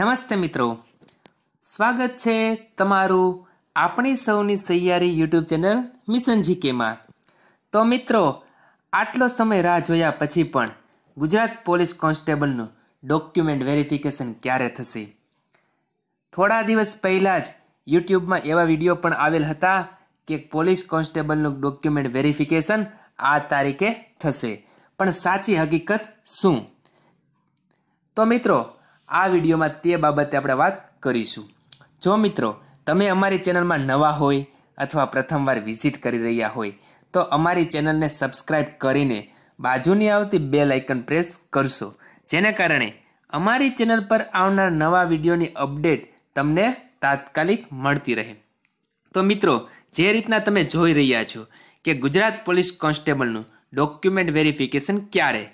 નમસ્તે મિત્રો. સ્વાગત છે તમારું આપણી સૌની સૈયારી યુટ્યુબ ચેનલ મિશન જીકેમાં તો મિત્રો, આટલો સમય રાહ જોયા પછી પણ ગુજરાત પોલીસ કોન્સ્ટેબલનું ડોક્યુમેન્ટ વેરિફિકેશન ક્યારે થશે? થોડા દિવસ પહેલાં જ યુટ્યુબમાં એવા વીડિયો પણ આવેલ હતા કે પોલીસ કોન્સ્ટેબલનું ડોક્યુમેન્ટ વેરિફિકેશન આ તારીખે થશે. પણ સાચી હકીકત શું? તો મિત્રો આ વિડીયોમાં તે બાબતે આપણે વાત કરીશું. જો મિત્રો, તમે અમારી ચેનલમાં નવા હોય અથવા પ્રથમવાર વિઝિટ કરી રહ્યા હોય, તો અમારી ચેનલને સબસ્ક્રાઇબ કરીને બાજુની આવતી બે લાઇકન પ્રેસ કરશો. જેને કારણે અમારી ચેનલ પર આવનાર નવા વિડીયોની અપડેટ તમને તાત્કાલિક મળતી રહે. તો મિત્રો, જે રીતના તમે જોઈ રહ્યા છો કે ગુજરાત પોલીસ કોન્સ્ટેબલનું ડોક્યુમેન્ટ વેરિફિકેશન ક્યારે?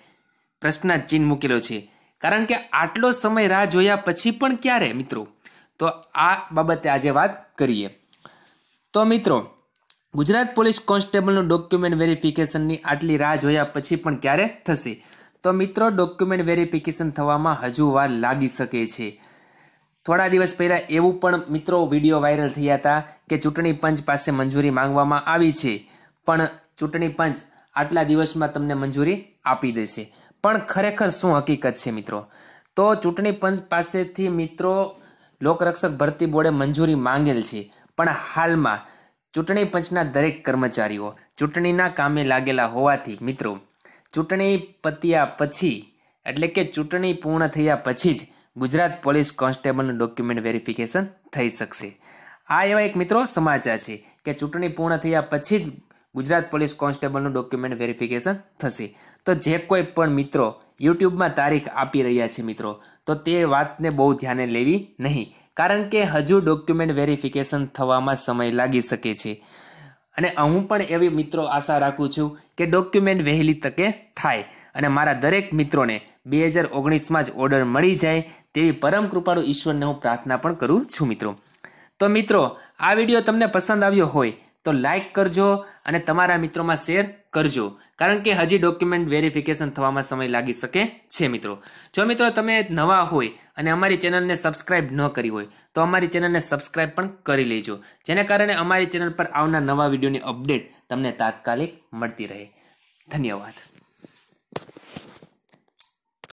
પ્રશ્ન ચિહ્ન મૂકેલો છે. કારણ કે આટલો સમય રાહ જોયા પછી પણ ક્યારે, મિત્રો? તો આ બાબતે આજે વાત કરીએ. તો મિત્રો, ગુજરાત પોલીસ કોન્સ્ટેબલનું ડોક્યુમેન્ટ વેરિફિકેશનની આટલી રાહ જોયા પછી પણ ક્યારે થશે? તો મિત્રો, ડોક્યુમેન્ટ વેરિફિકેશન થવામાં હજુ વાર લાગી શકે છે. થોડા દિવસ પહેલાં એવું પણ મિત્રો વીડિયો વાયરલ થયા હતા કે ચૂંટણી પંચ પાસે મંજૂરી માંગવામાં આવી છે. પણ ચૂંટણી પંચ આટલા દિવસમાં તમને મંજૂરી આપી દેશે. પણ ખરેખર શું હકીકત છે મિત્રો? તો ચૂંટણી પંચ પાસેથી મિત્રો લોકરક્ષક ભરતી બોર્ડે મંજૂરી માંગેલ છે. પણ હાલમાં ચૂંટણી પંચના દરેક કર્મચારીઓ ચૂંટણીના કામે લાગેલા હોવાથી મિત્રો, ચૂંટણી પત્યા પછી, એટલે કે ચૂંટણી પૂર્ણ થયા પછી જ ગુજરાત પોલીસ કોન્સ્ટેબલનું ડોક્યુમેન્ટ વેરિફિકેશન થઈ શકશે. આ એવા એક મિત્રો સમાચાર છે કે ચૂંટણી પૂર્ણ થયા પછી જ ગુજરાત પોલીસ કોન્સ્ટેબલનું ડોક્યુમેન્ટ વેરિફિકેશન થશે. તો જે કોઈ પણ મિત્રો યુટ્યુબમાં તારીખ આપી રહ્યા છે મિત્રો, તો તે વાતને બહુ ધ્યાને લેવી નહીં. કારણ કે હજુ ડોક્યુમેન્ટ વેરિફિકેશન થવામાં સમય લાગી શકે છે. અને હું પણ એવી મિત્રો આશા રાખું છું કે ડોક્યુમેન્ટ વહેલી તકે થાય. અને મારા દરેક મિત્રોને બે હજાર ઓગણીસમાં જ ઓર્ડર મળી જાય તેવી પરમ કૃપાળુ ઈશ્વરને હું પ્રાર્થના પણ કરું છું મિત્રો. તો મિત્રો, આ વીડિયો તમને પસંદ આવ્યો હોય તો લાઇક કરજો અને તમારા મિત્રોમાં શેર કરજો. કારણ કે હજી ડોક્યુમેન્ટ વેરિફિકેશન થવામાં સમય લાગી શકે છે મિત્રો. જો મિત્રો તમે નવા હોય અને અમારી ચેનલને સબસ્ક્રાઇબ ન કરી હોય, તો અમારી ચેનલને સબસ્ક્રાઇબ પણ કરી લેજો. જેને કારણે અમારી ચેનલ પર આવનાર નવા વિડીયોની અપડેટ તમને તાત્કાલિક મળતી રહે. ધન્યવાદ.